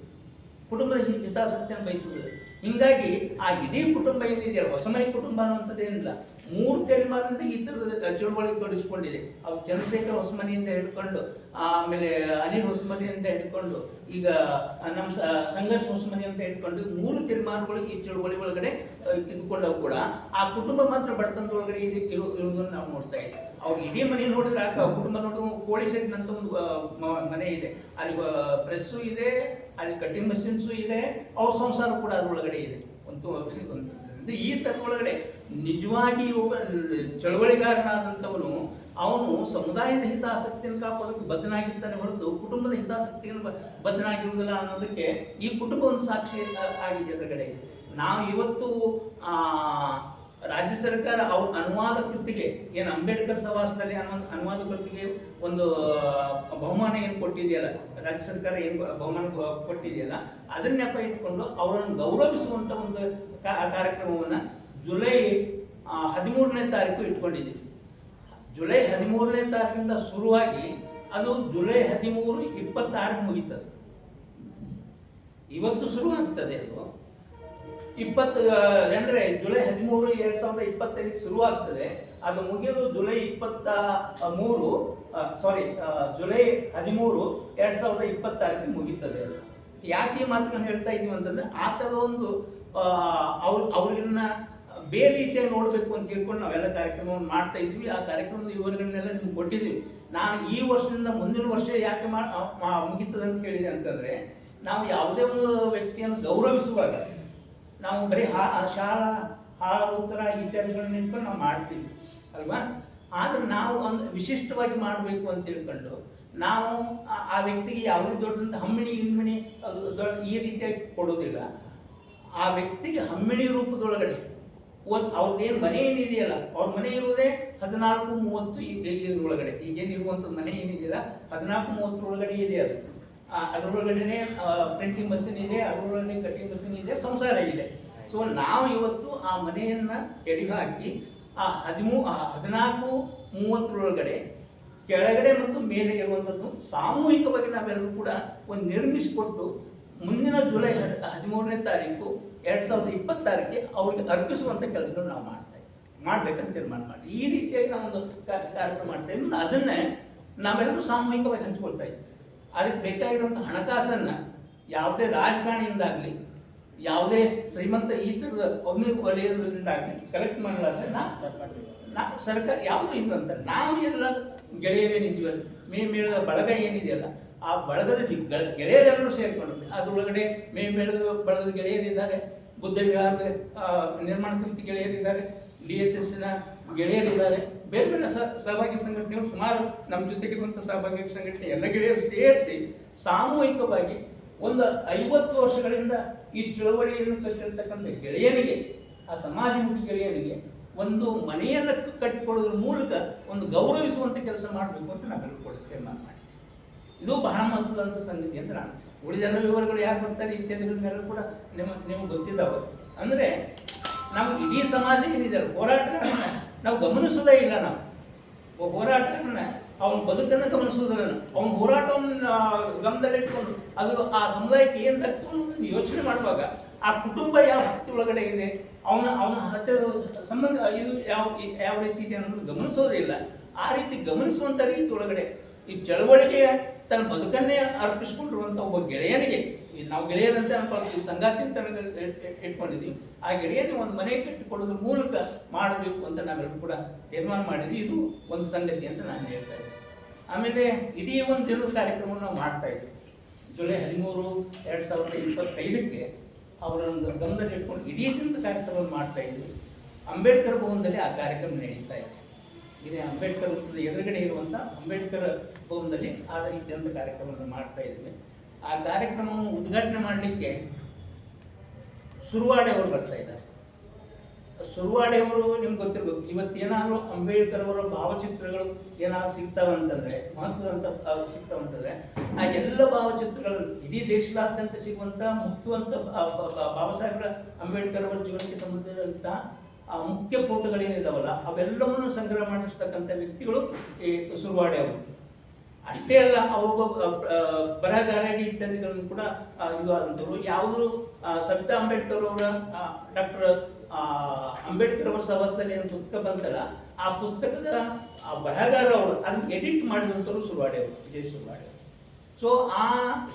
ಕುಟುಂಬದ ಹಿತಾಸಕ್ತಿಯನ್ನು ಬಯಸುವುದಿಲ್ಲ. ಹಿಂಗಾಗಿ ಆ ಇಡೀ ಕುಟುಂಬ ಏನಿದೆಯಲ್ಲ ಹೊಸಮನಿ ಕುಟುಂಬ ಅನ್ನುವಂಥದ್ದೇನಿಲ್ಲ ಮೂರು ತಲೆಮಾರಿನಿಂದ ಈ ಥರದ ಚಳವಳಿ ತೊಡಗಿಸಿಕೊಂಡಿದೆ. ಅವು ಚಂದ್ರಶೇಖರ್ ಹೊಸಮನೆಯಿಂದ ಹಿಡ್ಕೊಂಡು, ಆಮೇಲೆ ಅನಿಲ್ ಹೊಸಮನಿಯಿಂದ ಹಿಡ್ಕೊಂಡು, ಈಗ ನಮ್ಮ ಸಂಘರ್ಷ ಹೊಸಮನೆ ಅಂತ ಹಿಡ್ಕೊಂಡು ಮೂರು ತಲೆಮಾರುಗಳಿಗೆ ಈ ಚಳುವಳಿ ಒಳಗಡೆ ಇದ್ಕೊಂಡವು ಕೂಡ. ಆ ಕುಟುಂಬ ಮಾತ್ರ ಬಡತನದ ಒಳಗಡೆ ಇದೆ ಇರೋ ಇರೋದನ್ನು ನಾವು ನೋಡ್ತಾ ಇದ್ದೀವಿ ಅವ್ರು ಇಡೀ ಮನೆ ನೋಡಿದ್ರೆ ಕುಟುಂಬ ನೋಡಿದ್ರು ಕೋಳಿ ಅಂತ ಒಂದು ಮನೆ ಇದೆ. ಅಲ್ಲಿ ಪ್ರೆಸ್ಸು ಇದೆ ಅಲ್ಲಿ ಕಟಿಂಗ್ ಮಷಿನ್ಸು ಇದೆ, ಅವ್ರ ಸಂಸಾರ ಕೂಡ ಅದರೊಳಗಡೆ ಇದೆ. ಒಂದು ಈ ಒಳಗಡೆ ನಿಜವಾಗಿ ಒಬ್ಬ ಚಳವಳಿಗಾರನಾದಂಥವನು, ಅವನು ಸಮುದಾಯದ ಹಿತಾಸಕ್ತಿಯನ್ನು ಕಾಪಾಡೋಕೆ ಬದ್ಧನಾಗಿರ್ತಾನೆ ಹೊರತು ಕುಟುಂಬದ ಹಿತಾಸಕ್ತಿಯನ್ನು ಬದ್ಧನಾಗಿರುವುದಿಲ್ಲ ಅನ್ನೋದಕ್ಕೆ ಈ ಕುಟುಂಬ ಒಂದು ಸಾಕ್ಷಿ ಆಗಿದೆ ಎದುರುಗಡೆ ನಾವು ಇವತ್ತು ರಾಜ್ಯ ಸರ್ಕಾರ ಅವ್ರ ಅನುವಾದ ಕೃತಿಗೆ, ಏನು ಅಂಬೇಡ್ಕರ್ ಸವಾಸದಲ್ಲಿ ಅನ್ನೋ ಅನುವಾದ ಕೃತಿಗೆ ಒಂದು ಬಹುಮಾನ ಏನು ಕೊಟ್ಟಿದೆಯಲ್ಲ, ರಾಜ್ಯ ಸರ್ಕಾರ ಏನು ಬಹುಮಾನ ಕೊಟ್ಟಿದೆಯಲ್ಲ ಅದನ್ನ ಇಟ್ಕೊಂಡು ಅವರನ್ನು ಗೌರವಿಸುವಂತ ಒಂದು ಕಾರ್ಯಕ್ರಮವನ್ನು ಜುಲೈ ಹದಿಮೂರನೇ ತಾರೀಕು ಇಟ್ಕೊಂಡಿದ್ದೀವಿ ಜುಲೈ ಹದಿಮೂರನೇ ತಾರೀಕಿಂದ ಶುರುವಾಗಿ ಅದು ಜುಲೈ ಹದಿಮೂರು ಇಪ್ಪತ್ತಾರು ಮುಗೀತದೆ. ಇವತ್ತು ಶುರು ಆಗ್ತದೆ ಅದು. ಇಪ್ಪತ್ತು ಅಂದ್ರೆ ಜುಲೈ ಹದಿಮೂರು ಎರಡು ಸಾವಿರದ ಇಪ್ಪತ್ತೈದಕ್ಕೆ ಶುರುವಾಗ್ತದೆ. ಅದು ಮುಗಿದು ಜುಲೈ ಇಪ್ಪತ್ತ ಮೂರು ಸಾರಿ ಜುಲೈ ಹದಿಮೂರು ಎರಡು ಸಾವಿರದ ಇಪ್ಪತ್ತಾರಕ್ಕೆ ಮುಗೀತದೆ ಅದು. ಯಾಕೆ ಮಾತ್ರ ಹೇಳ್ತಾ ಇದೀವಿ ಅಂತಂದ್ರೆ ಆ ಥರದ ಒಂದು ಅವ್ರು ಅವ್ರನ್ನ ಬೇರೆ ರೀತಿಯಾಗಿ ನೋಡಬೇಕು ಅಂತ ತಿಳ್ಕೊಂಡು ನಾವೆಲ್ಲ ಕಾರ್ಯಕ್ರಮವನ್ನು ಮಾಡ್ತಾ ಇದ್ವಿ. ಆ ಕಾರ್ಯಕ್ರಮದ ವಿವರಗಳನ್ನೆಲ್ಲ ನಿಮ್ಗೆ ಕೊಟ್ಟಿದ್ದೀವಿ. ನಾನು ಈ ವರ್ಷದಿಂದ ಮುಂದಿನ ವರ್ಷ ಯಾಕೆ ಮುಗೀತದೆ ಅಂತ ಹೇಳಿದೆ ಅಂತಂದ್ರೆ, ನಾವು ಯಾವುದೇ ಒಂದು ವ್ಯಕ್ತಿಯನ್ನು ಗೌರವಿಸುವಾಗ ನಾವು ಬರೀ ಹಾ ಶಾಲಾ ಉತ್ತರ ಇತ್ಯಾದಿಗಳನ್ನ ನಿಂತ್ಕೊಂಡು ನಾವು ಮಾಡ್ತೀವಿ, ಅಲ್ವಾ? ಆದ್ರೆ ನಾವು ಒಂದು ವಿಶಿಷ್ಟವಾಗಿ ಮಾಡಬೇಕು ಅಂತ ತಿಳ್ಕೊಂಡು ನಾವು ಆ- ವ್ಯಕ್ತಿಗೆ ಯಾವುದೇ ದೊಡ್ಡಂಥ ಹಮ್ಮಿಣಿ ಹಿಮ್ಮಿಣಿ ದೊಡ್ಡ ಈ ರೀತಿಯಾಗಿ ಕೊಡೋದಿಲ್ಲ. ಆ ವ್ಯಕ್ತಿಗೆ ಹಮ್ಮಿಣಿ ರೂಪದೊಳಗಡೆ ಒಂದು ಅವ್ರದ್ದೇನು ಮನೆ ಏನಿದೆಯಲ್ಲ, ಅವ್ರ ಮನೆ ಇರುವುದೇ ಹದಿನಾಲ್ಕು ಮೂವತ್ತು ಈ- ಒಳಗಡೆ ಈಗೇನು ಇರುವಂಥದ್ದು ಮನೆ ಏನಿದೆಯಲ್ಲ, ಹದಿನಾಲ್ಕು ಮೂವತ್ತರೊಳಗಡೆ ಇದೆ ಅದು. ಆ, ಅದ್ರೊಳಗಡೆನೆ ಪ್ರಿಂಟಿಂಗ್ ಮಷಿನ್ ಇದೆ ಅದರೊಳಗಡೆ ಕಟಿಂಗ್ ಮಷಿನ್ ಇದೆ ಸಂಸಾರ ಇದೆ. ಸೊ ನಾವು ಇವತ್ತು ಆ ಮನೆಯನ್ನ ಎಡಿಗೆ ಹಾಕಿ ಆ ಹದಿಮೂ ಹದಿನಾಲ್ಕು ಮೂವತ್ತರೊಳಗಡೆ ಕೆಳಗಡೆ ಮತ್ತು ಮೇಲೆ ಇರುವಂಥದ್ದು ಸಾಮೂಹಿಕವಾಗಿ ನಾವೆಲ್ಲರೂ ಕೂಡ ಒಂದು ನಿರ್ಮಿಸಿಕೊಟ್ಟು ಮುಂದಿನ ಜುಲೈ ಹದ್ ಹದಿಮೂರನೇ ತಾರೀಕು ಎರಡು ಸಾವಿರದ ಇಪ್ಪತ್ತಾರಕ್ಕೆ ಅವ್ರಿಗೆ ಅರ್ಪಿಸುವಂಥ ಕೆಲಸಗಳು ನಾವು ಮಾಡ್ತಾ ಇದ್ದೀವಿ ಮಾಡ್ಬೇಕಂತ ತೀರ್ಮಾನ ಮಾಡಿ ಈ ರೀತಿಯಾಗಿ ನಾವೊಂದು ಕಾರ್ಯಕ್ರಮ ಮಾಡ್ತಾ ಇದ್ದೀವಿ ಅದನ್ನೇ ನಾವೆಲ್ಲರೂ ಸಾಮೂಹಿಕವಾಗಿ ಹಂಚ್ಕೊಳ್ತಾ ಇದ್ದೀವಿ ಅದಕ್ಕೆ ಬೇಕಾಗಿರುವಂಥ ಹಣಕಾಸನ್ನು ಯಾವುದೇ ರಾಜಕಾರಣಿಯಿಂದಾಗಲಿ ಯಾವುದೇ ಶ್ರೀಮಂತ ಈ ಥರದ ಒಮ್ಮೆ ವಲಯದಿಂದಾಗಲಿ ಕಲೆಕ್ಟ್ ಮಾಡಲಾರ್ದೆ ನಾ ನಾ ಸರ್ಕಾರ ಯಾವುದು ಇಲ್ಲಂತ ನಾವು ಎಲ್ಲ ಗೆಳೆಯರೇನಿದ್ವಿ ಮೇ ಮೇಳದ ಬಳಗ ಏನಿದೆಯಲ್ಲ ಆ ಬಳಗದ ಗೆಳೆಯರೆಲ್ಲರೂ ಸೇರ್ಕೊಂಡು ಅದರೊಳಗಡೆ ಮೇ ಮೇಳದ ಬಳಗದ ಗೆಳೆಯರಿದ್ದಾರೆ. ಬುದ್ಧ ವಿಹಾರದ ನಿರ್ಮಾಣ ಸಮಿತಿ ಗೆಳೆಯರಿದ್ದಾರೆ. ಡಿ ಎಸ್ ಎಸ್ನ ಗೆಳೆಯರಿದ್ದಾರೆ. ಬೇರೆ ಬೇರೆ ಸಹ- ಸಹಭಾಗಿ ಸಂಘಟನೆಗಳು ಸುಮಾರು ನಮ್ಮ ಜೊತೆಗಿರುವಂಥ ಸಹಭಾಗಿ ಸಂಘಟನೆ ಎಲ್ಲ ಗೆಳೆಯರು ಸೇರಿಸಿ ಸಾಮೂಹಿಕವಾಗಿ ಒಂದು ಐವತ್ತು ವರ್ಷಗಳಿಂದ ಈ ಚಳವಳಿಯನ್ನು ಕಟ್ಟಿರ್ತಕ್ಕಂಥ ಗೆಳೆಯರಿಗೆ ಆ ಸಮಾಜಮುಖಿ ಗೆಳೆಯರಿಗೆ ಒಂದು ಮನೆಯನ್ನು ಕಟ್ಟಿಕೊಡೋದ್ರ ಮೂಲಕ ಒಂದು ಗೌರವಿಸುವಂಥ ಕೆಲಸ ಮಾಡಬೇಕು ಅಂತ ನಾನು ಹೇಳ್ಕೊಡ್ತೇನೆ ತೀರ್ಮಾನ ಮಾಡಿದ್ದೀನಿ ಇದು ಬಹಳ ಮಹತ್ವದಂತ ಸಂಗತಿ ಅಂತ ನಾನು ಉಳಿದೆಲ್ಲ ವಿವರಗಳು ಯಾರು ಬರ್ತಾರೆ ಇತ್ಯಾದಿಗಳನ್ನೆಲ್ಲ ಕೂಡ ನಿಮ್ಮ, ನಿಮಗೆ ಗೊತ್ತಿದ್ದಾವ. ಅಂದ್ರೆ ನಮ್ಗೆ ಇಡೀ ಸಮಾಜ ಏನಿದೆ? ಹೋರಾಟಗಾರನ ನಾವು ಗಮನಿಸೋದೇ ಇಲ್ಲ ನಾವು. ಹೋರಾಟಗಾರನ ಅವನ ಬದುಕನ್ನು ಗಮನಿಸೋದಿಲ್ಲ ಅವನ ಹೋರಾಟವನ್ನು ಗಮನದಲ್ಲಿಟ್ಕೊಂಡು ಅದು ಆ ಸಮುದಾಯಕ್ಕೆ ಏನು ಅನ್ನೋದನ್ನ ಯೋಚನೆ ಮಾಡುವಾಗ ಆ ಕುಟುಂಬ ಯಾವ ಶಕ್ತಿ ಒಳಗಡೆ ಇದೆ, ಅವನ ಅವನ ಹತ್ತಿರ ಸಂಬಂಧ, ಇದು ಯಾವ ಯಾವ ರೀತಿ ಇದೆ ಅನ್ನೋದು ಗಮನಿಸೋದಿಲ್ಲ ಆ ರೀತಿ ಗಮನಿಸುವಂಥ ರೀತಿ ಒಳಗಡೆ ಈ ಚಳವಳಿಗೆ ತನ್ನ ಬದುಕನ್ನೇ ಅರ್ಪಿಸಿಕೊಂಡಿರುವಂಥ ಒಬ್ಬ ಗೆಳೆಯನಿಗೆ ನಾವು ಗೆಳೆಯರಂತೆ ಅನ್ಕೊಳ್ತೀವಿ ಸಂಗಾತಿ ಅಂತ ಇಟ್- ಇಟ್- ಇಟ್ಕೊಂಡಿದ್ದೀವಿ ಆ ಗೆಳೆಯನ್ನು ಒಂದು ಮನೆ ಕಟ್ಟಿಕೊಡೋದ್ರ ಮೂಲಕ ಮಾಡಬೇಕು ಅಂತ ನಾವೆಲ್ಲರೂ ಕೂಡ ತೀರ್ಮಾನ ಮಾಡಿದ್ವಿ. ಇದು ಒಂದು ಸಂಗತಿ ಅಂತ ನಾನು ಹೇಳ್ತಾ ಇದ್ದೀನಿ. ಆಮೇಲೆ ಇಡೀ ಒಂದು ದಿನದ ಕಾರ್ಯಕ್ರಮವನ್ನು ನಾವು ಮಾಡ್ತಾ ಇದ್ವಿ. ಜುಲೈ ಹದಿಮೂರು ಎರಡು ಸಾವಿರದ ಇಪ್ಪತ್ತೈದಕ್ಕೆ ಅವರನ್ನು ಗಮನದಲ್ಲಿ ಇಟ್ಕೊಂಡು ಇಡೀ ದಿನದ ಕಾರ್ಯಕ್ರಮವನ್ನು ಮಾಡ್ತಾ ಇದ್ವಿ. ಅಂಬೇಡ್ಕರ್ ಭವನದಲ್ಲಿ ಆ ಕಾರ್ಯಕ್ರಮ ನಡೀತಾ ಇದೆ. ಇದೇ ಅಂಬೇಡ್ಕರ್ ಎದುರುಗಡೆ ಇರುವಂಥ ಅಂಬೇಡ್ಕರ್ ಭವನದಲ್ಲಿ ಆದ ರೀತಿಯಂಥ ಕಾರ್ಯಕ್ರಮವನ್ನು ಮಾಡ್ತಾ ಇದ್ವಿ. ಆ ಕಾರ್ಯಕ್ರಮವನ್ನು ಉದ್ಘಾಟನೆ ಮಾಡಲಿಕ್ಕೆ ಸುರುವಾಡೆ ಅವರು ಬರ್ತಾ ಇದ್ದಾರೆ. ಸುರುವಾಡೆ ಅವರು ನಿಮ್ಗೆ ಗೊತ್ತಿರ್ಬೇಕು ಇವತ್ತೇನಾದರೂ ಅಂಬೇಡ್ಕರ್ ಅವರ ಭಾವಚಿತ್ರಗಳು ಏನಾದ್ರು ಸಿಗ್ತಾವಂತಂದ್ರೆ ಮಹತ್ವದಂತ ಸಿಗ್ತಾವಂತಂದ್ರೆ ಆ ಎಲ್ಲ ಭಾವಚಿತ್ರಗಳು ಇಡೀ ದೇಶದಾದ್ಯಂತ ಬ- ಬ- ಬಾಬಾ ಸಾಹೇಬ್ರ ಅಂಬೇಡ್ಕರ್ ಅವರ ಜೀವನಕ್ಕೆ ಸಂಬಂಧಿಸಿದಂತ ಆ ಮುಖ್ಯ ಫೋಟೋಗಳೇನಿದಾವಲ್ಲ ಅವೆಲ್ಲವನ್ನು ಸಂಗ್ರಹ ಮಾಡಿಸ್ತಕ್ಕಂಥ ವ್ಯಕ್ತಿಗಳು ಈ ಸುರುವಾಡೆ ಅವರು. ಅಷ್ಟೇ ಅಲ್ಲ ಅವರು ಬರಹಗಾರಿ ಇತ್ಯಾದಿಗಳನ್ನು ಕೂಡ ಇದು ಆದಂಥವ್ರು. ಯಾವುದು ಸವಿತಾ ಅಂಬೇಡ್ಕರ್ ಅವರ ಡಾಕ್ಟರ್ ಅಂಬೇಡ್ಕರ್ ಅವರ ಸಹವಾಸದಲ್ಲಿ ಏನು ಪುಸ್ತಕ ಬಂತಲ್ಲ ಆ ಪುಸ್ತಕದ ಆ ಬರಹಗಾರ ಅವರು ಅದನ್ನ ಎಡಿಟ್ ಮಾಡಿದಂಥವ್ರು ಸುರುವಾಡೆ ಅವರು ವಿಜಯ್ ಸುರುವಾಡೆ ಸೊ ಆ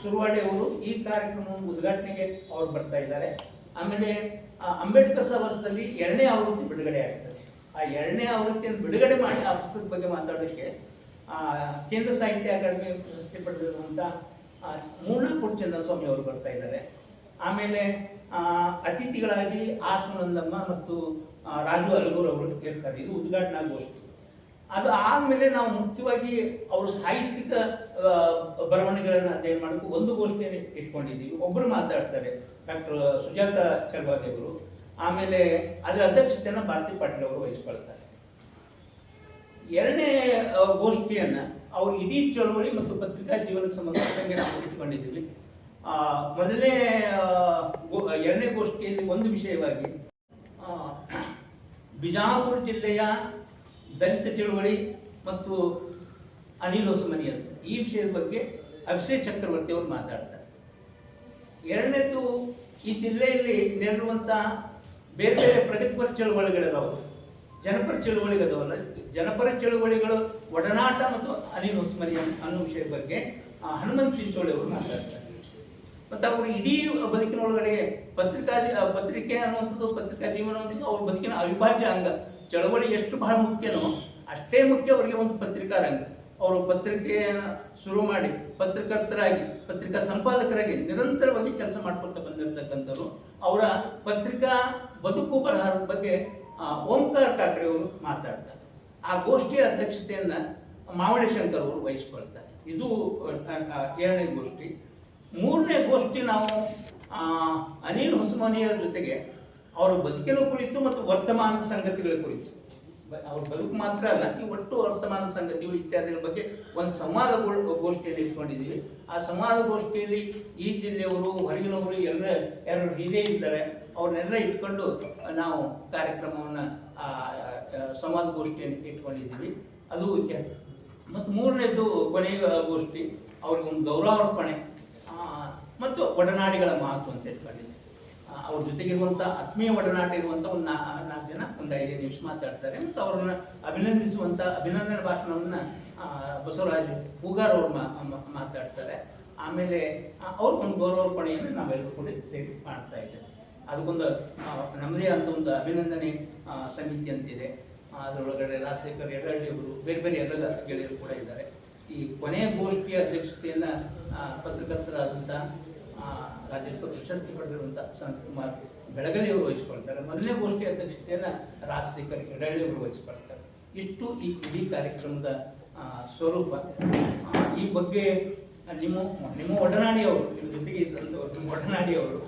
ಸುರುವಾಡೆ ಅವರು ಈ ಕಾರ್ಯಕ್ರಮವನ್ನು ಉದ್ಘಾಟನೆಗೆ ಅವ್ರು ಬರ್ತಾ ಇದ್ದಾರೆ. ಆಮೇಲೆ ಅಂಬೇಡ್ಕರ್ ಸಹವಾಸದಲ್ಲಿ ಎರಡನೇ ಆವೃತ್ತಿ ಬಿಡುಗಡೆ ಆಗ್ತದೆ. ಆ ಎರಡನೇ ಆವೃತ್ತಿಯನ್ನು ಬಿಡುಗಡೆ ಮಾಡಿ ಆ ಪುಸ್ತಕದ ಬಗ್ಗೆ ಮಾತಾಡೋದಕ್ಕೆ ಆ, ಕೇಂದ್ರ ಸಾಹಿತ್ಯ ಅಕಾಡೆಮಿ ಪ್ರಶಸ್ತಿ ಪಡೆದಿರುವಂಥ ಚಂದ್ರಸ್ವಾಮಿ ಸ್ವಾಮಿ ಅವರು ಬರ್ತಾ ಇದ್ದಾರೆ. ಆಮೇಲೆ ಅತಿಥಿಗಳಾಗಿ ಆರ್ ಸುನಂದಮ್ಮ ಮತ್ತು ರಾಜು ಅಲಗೂರ್ ಅವರು ಇರ್ತಾರೆ. ಇದು ಉದ್ಘಾಟನಾ ಗೋಷ್ಠಿ. ಅದು ಆದ್ಮೇಲೆ ನಾವು ಮುಖ್ಯವಾಗಿ ಅವರು ಸಾಹಿತ್ಯಿಕ ಬರವಣಿಗೆಗಳನ್ನು ಅಧ್ಯಯನ ಮಾಡಬೇಕು ಒಂದು ಗೋಷ್ಠಿಯನ್ನು ಇಟ್ಕೊಂಡಿದ್ದೀವಿ. ಒಬ್ಬರು ಮಾತಾಡ್ತಾರೆ, ಡಾಕ್ಟರ್ ಸುಜಾತ ಚರ್ವಾದಿ ಆಮೇಲೆ ಅದರ ಅಧ್ಯಕ್ಷತೆಯನ್ನು ಭಾರತಿ ಪಾಟೀಲ್ ಅವರು ವಹಿಸ್ಕೊಳ್ತಾರೆ. ಎರಡನೇ ಗೋಷ್ಠಿಯನ್ನು ಅವರು ಇಡೀ ಚಳವಳಿ ಮತ್ತು ಪತ್ರಿಕಾ ಜೀವನಕ್ಕೆ ಸಂಬಂಧಪಟ್ಟಂಗೆ ನಾವು ಇಟ್ಕೊಂಡಿದ್ದೀವಿ ಆ, ಮೊದಲನೇ ಎರಡನೇ ಗೋಷ್ಠಿಯಲ್ಲಿ ಒಂದು ವಿಷಯವಾಗಿ ಬಿಜಾಪುರ ಜಿಲ್ಲೆಯ ದಲಿತ ಚಳವಳಿ ಮತ್ತು ಅನಿಲ್ ಹೊಸಮನಿ ಅಂತ. ಈ ವಿಷಯದ ಬಗ್ಗೆ ಅಭಿಷೇಕ್ ಚಕ್ರವರ್ತಿ ಅವರು ಮಾತಾಡ್ತಾರೆ. ಎರಡನೇದು ಈ ಜಿಲ್ಲೆಯಲ್ಲಿ ನೆರಳುವಂತ ಬೇರೆ ಬೇರೆ ಪ್ರಗತಿಪರ ಚಳುವಳಿಗಳಿದಾವೆ ಜನಪರ ಚಳುವಳಿಗದವಲ್ಲ ಜನಪರ ಚಳುವಳಿಗಳು ಒಡನಾಟ ಮತ್ತು ಅನಿಲ್ ಹೊಸ್ಮರಿ ಅನ್ನೋ ವಿಷಯದ ಬಗ್ಗೆ ಹನುಮಂತ ಚಿಂಚೋಳಿ ಅವರು ಮಾತಾಡ್ತಾರೆ. ಮತ್ತು ಅವರು ಇಡೀ ಬದುಕಿನ ಒಳಗಡೆ ಪತ್ರಿಕಾ ಪತ್ರಿಕೆ ಅನ್ನುವಂಥದ್ದು, ಪತ್ರಿಕಾ ಜೀವನ ಅನ್ನೋದು ಅವ್ರ ಬದುಕಿನ ಅವಿಭಾಜ್ಯ ಅಂಗ. ಚಳವಳಿ ಎಷ್ಟು ಬಹಳ ಮುಖ್ಯನೋ ಅಷ್ಟೇ ಮುಖ್ಯ ಅವರಿಗೆ ಒಂದು ಪತ್ರಿಕಾ ರಂಗ. ಅವರು ಪತ್ರಿಕೆಯನ್ನು ಶುರು ಮಾಡಿ ಪತ್ರಕರ್ತರಾಗಿ, ಪತ್ರಿಕಾ ಸಂಪಾದಕರಾಗಿ ನಿರಂತರವಾಗಿ ಕೆಲಸ ಮಾಡ್ಕೊಳ್ತಾ ಬಂದಿರತಕ್ಕಂಥವ್ರು. ಅವರ ಪತ್ರಿಕಾ ಬದುಕು ಬರಹದ ಬಗ್ಗೆ ಓಂಕಾರ ಠಾಕ್ರೆ ಅವರು ಮಾತಾಡ್ತಾರೆ. ಆ ಗೋಷ್ಠಿಯ ಅಧ್ಯಕ್ಷತೆಯನ್ನು ಮಾವಡಿ ಶಂಕರ್ ಅವರು ವಹಿಸ್ಕೊಳ್ತಾರೆ. ಇದು ಎರಡನೇ ಗೋಷ್ಠಿ. ಮೂರನೇ ಗೋಷ್ಠಿ ನಾವು ಅನಿಲ್ ಹೊಸಮನಿಯವರ ಜೊತೆಗೆ ಅವರ ಬದುಕಿನ ಕುರಿತು ಮತ್ತು ವರ್ತಮಾನ ಸಂಗತಿಗಳ ಕುರಿತು. ಅವ್ರ ಬದುಕು ಮಾತ್ರ ಅಲ್ಲ, ಈ ಒಟ್ಟು ವರ್ತಮಾನ ಸಂಗತಿಗಳು ಇತ್ಯಾದಿಗಳ ಬಗ್ಗೆ ಒಂದು ಸಂವಾದ ಗೋಷ್ಠಿಯಲ್ಲಿ ಇಟ್ಕೊಂಡಿದ್ದೀವಿ ಆ ಸಂವಾದ ಗೋಷ್ಠಿಯಲ್ಲಿ ಈ ಜಿಲ್ಲೆಯವರು, ಹೊರಗಿನವರು ಎಲ್ಲ ಯಾರು ಹಿರಿಯ ಇದ್ದಾರೆ ಅವ್ರನ್ನೆಲ್ಲ ಇಟ್ಕೊಂಡು ನಾವು ಕಾರ್ಯಕ್ರಮವನ್ನು ಸಂವಾದ ಗೋಷ್ಠಿಯನ್ನು ಇಟ್ಕೊಂಡಿದ್ದೀವಿ. ಅದು ಮತ್ತು ಮೂರನೇದು ಕೊನೆಯ ಗೋಷ್ಠಿ ಅವ್ರಿಗೆ ಒಂದು ಗೌರವಾರ್ಪಣೆ ಮತ್ತು ಒಡನಾಡಿಗಳ ಮಾತು ಅಂತ ಇಟ್ಕೊಂಡಿದ್ದೀವಿ. ಅವ್ರ ಜೊತೆಗಿರುವಂಥ ಆತ್ಮೀಯ ಒಡನಾಟ ಇರುವಂಥ ಒಂದು ನಾಲ್ಕು ಜನ, ಒಂದು ಐದು ನಿಮಿಷ ಮಾತಾಡ್ತಾರೆ. ಮತ್ತು ಅವ್ರನ್ನ ಅಭಿನಂದಿಸುವಂಥ ಅಭಿನಂದನೆ ಭಾಷಣವನ್ನು ಬಸವರಾಜ್ ಹೂಗಾರ್ ಅವ್ರು ಮಾತಾಡ್ತಾರೆ. ಆಮೇಲೆ ಅವ್ರಿಗೊಂದು ಗೌರವಾರ್ಪಣೆಯನ್ನು ನಾವೆಲ್ಲರೂ ಕೂಡ ಸೇರಿ ಮಾಡ್ತಾ ಇದ್ದೇವೆ. ಅದಕ್ಕೊಂದು ನಮ್ಮದೇ ಅಂತ ಒಂದು ಅಭಿನಂದನೆ ಸಮಿತಿ ಅಂತಿದೆ. ಅದರೊಳಗಡೆ ರಾಜಶೇಖರ್ ಯಡಹಳ್ಳಿ ಅವರು ಬೇರೆ ಬೇರೆ ಎಲ್ಲ ಗೆಳೆಯರು ಕೂಡ ಇದ್ದಾರೆ. ಈ ಕೊನೆಯ ಗೋಷ್ಠಿಯ ಅಧ್ಯಕ್ಷತೆಯನ್ನು ಪತ್ರಕರ್ತರಾದಂಥ ರಾಜ್ಯೋತ್ಸವ ಪ್ರಶಸ್ತಿ ಪಡೆದಿರುವಂಥ ಸಂತಕುಮಾರ್ ಬೆಳಗಲಿ ಅವರು ವಹಿಸ್ಕೊಳ್ತಾರೆ. ಮೊದಲನೇ ಗೋಷ್ಠಿ ಅಧ್ಯಕ್ಷತೆಯನ್ನು ರಾಜಶೇಖರ್ ಯಡಹಳ್ಳಿ ಅವರು ವಹಿಸ್ಕೊಳ್ತಾರೆ. ಇಷ್ಟು ಈ ಇಡೀ ಕಾರ್ಯಕ್ರಮದ ಸ್ವರೂಪ. ಈ ಬಗ್ಗೆ ನಿಮ್ಮ ನಿಮ್ಮ ಒಡನಾಡಿಯವರು ನಿಮ್ಮ ಜೊತೆಗೆ ಇದ್ದಂಥವ್ರು ನಿಮ್ಮ ಒಡನಾಡಿಯವರು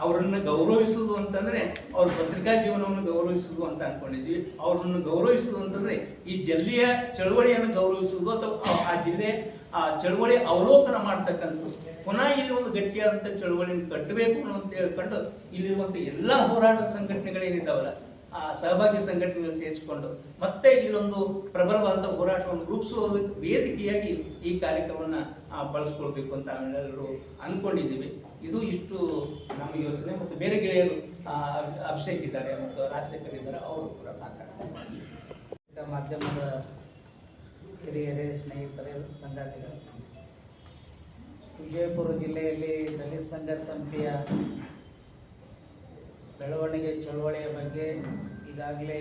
ಅವರನ್ನು ಗೌರವಿಸುವುದು ಅಂತಂದರೆ ಅವ್ರ ಪತ್ರಿಕಾ ಜೀವನವನ್ನು ಗೌರವಿಸುವುದು ಅಂತ ಅಂದ್ಕೊಂಡಿದ್ವಿ ಅವರನ್ನು ಗೌರವಿಸುವುದು ಅಂತಂದರೆ ಈ ಜಿಲ್ಲೆಯ ಚಳವಳಿಯನ್ನು ಗೌರವಿಸುವುದು ಅಥವಾ ಆ- ಜಿಲ್ಲೆ, ಆ ಚಳವಳಿ ಅವಲೋಕನ ಮಾಡ್ತಕ್ಕಂಥದ್ದು. ಪುನಃ ಇಲ್ಲಿ ಒಂದು ಗಟ್ಟಿಯಾದಂಥ ಚಳವಳಿಯನ್ನು ಕಟ್ಟಬೇಕು ಅಂತ ಹೇಳ್ಕೊಂಡು ಇಲ್ಲಿರುವಂಥ ಎಲ್ಲ ಹೋರಾಟ ಸಂಘಟನೆಗಳೇನಿದ್ದಾವಲ್ಲ ಆ ಸಹಭಾಗಿ ಸಂಘಟನೆಗಳು ಸೇರಿಸಿಕೊಂಡು ಮತ್ತೆ ಇಲ್ಲೊಂದು ಪ್ರಬಲವಾದಂಥ ಹೋರಾಟವನ್ನು ರೂಪಿಸುವ ವೇದಿಕೆಯಾಗಿ ಈ ಕಾರ್ಯಕ್ರಮವನ್ನು ಬಳಸ್ಕೊಳ್ಬೇಕು ಅಂತ ನಾವೆಲ್ಲರೂ ಅನ್ಕೊಂಡಿದ್ದೀವಿ. ಇದು ಇಷ್ಟು ನಮ್ಮ ಯೋಚನೆ ಮತ್ತು ಬೇರೆ ಗೆಳೆಯರು ಅಭಿಷೇಕ್ ಇದ್ದಾರೆ ಮತ್ತು ರಾಜಶೇಖರ್ ಇದ್ದಾರೆ, ಅವರು ಕೂಡ ಮಾತಾಡ್ತಾರೆ. ಮಾಧ್ಯಮದ ಹಿರಿಯರೇ, ಸ್ನೇಹಿತರೇ, ಸಂಗಾತಿಗಳು. ವಿಜಯಪುರ ಜಿಲ್ಲೆಯಲ್ಲಿ ದಲಿತ ಸಂಘ ಸಂಸ್ಥೆಯ ಬೆಳವಣಿಗೆ ಚಳವಳಿಯ ಬಗ್ಗೆ ಈಗಾಗಲೇ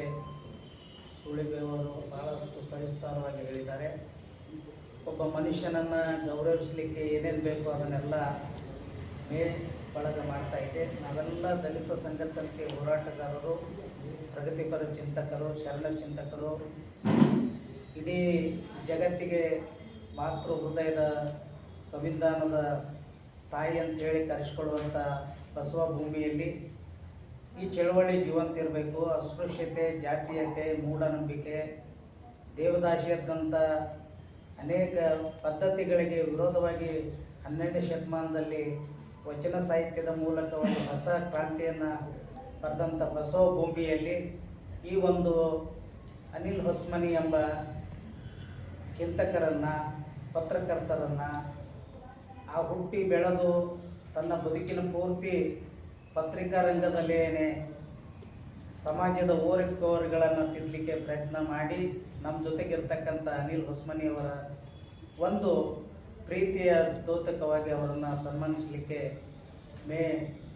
ಸುಳಿಬೇವರು ಬಹಳಷ್ಟು ಸವಿಸ್ತಾರವಾಗಿ ಹೇಳಿದ್ದಾರೆ. ಒಬ್ಬ ಮನುಷ್ಯನನ್ನು ಗೌರವಿಸಲಿಕ್ಕೆ ಏನೇನು ಬೇಕೋ ಅದನ್ನೆಲ್ಲ ಮೇ ಬಳಕೆ ಮಾಡ್ತಾ ಇದೆ. ನಾವೆಲ್ಲ ದಲಿತ ಸಂಘರ್ಷಕ್ಕೆ ಹೋರಾಟಗಾರರು, ಪ್ರಗತಿಪರ ಚಿಂತಕರು, ಶರಣ ಚಿಂತಕರು. ಇಡೀ ಜಗತ್ತಿಗೆ ಮಾತೃ ಹೃದಯದ ಸಂವಿಧಾನದ ತಾಯಿ ಅಂತೇಳಿ ಕರೆಸ್ಕೊಳ್ಳುವಂಥ ಬಸವ ಭೂಮಿಯಲ್ಲಿ ಈ ಚಳವಳಿ ಜೀವಂತ ಇರಬೇಕು. ಅಸ್ಪೃಶ್ಯತೆ, ಜಾತೀಯತೆ, ಮೂಢನಂಬಿಕೆ ದೇವದಾಸಿಯದಂಥ ಅನೇಕ ಪದ್ಧತಿಗಳಿಗೆ ವಿರೋಧವಾಗಿ ಹನ್ನೆರಡನೇ ಶತಮಾನದಲ್ಲಿ ವಚನ ಸಾಹಿತ್ಯದ ಮೂಲಕ ಒಂದು ಹೊಸ ಕ್ರಾಂತಿಯನ್ನು ಬರೆದಂಥ ಬಸವ ಭೂಮಿಯಲ್ಲಿ ಈ ಒಂದು ಅನಿಲ್ ಹೊಸ್ಮನಿ ಎಂಬ ಚಿಂತಕರನ್ನು, ಪತ್ರಕರ್ತರನ್ನು ಆ ಹುಟ್ಟಿ ಬೆಳೆದು ತನ್ನ ಬದುಕಿನ ಪೂರ್ತಿ ಪತ್ರಿಕಾ ರಂಗದಲ್ಲೇನೆ ಸಮಾಜದ ಓರಿಕೋರಿಗಳನ್ನು ತಿದ್ದಲಿಕ್ಕೆ ಪ್ರಯತ್ನ ಮಾಡಿ ನಮ್ಮ ಜೊತೆಗಿರ್ತಕ್ಕಂಥ ಅನಿಲ್ ಹೊಸ್ಮನಿಯವರ ಒಂದು ಪ್ರೀತಿಯ ದೋತಕವಾಗಿ ಅವರನ್ನು ಸನ್ಮಾನಿಸಲಿಕ್ಕೆ ಮೇ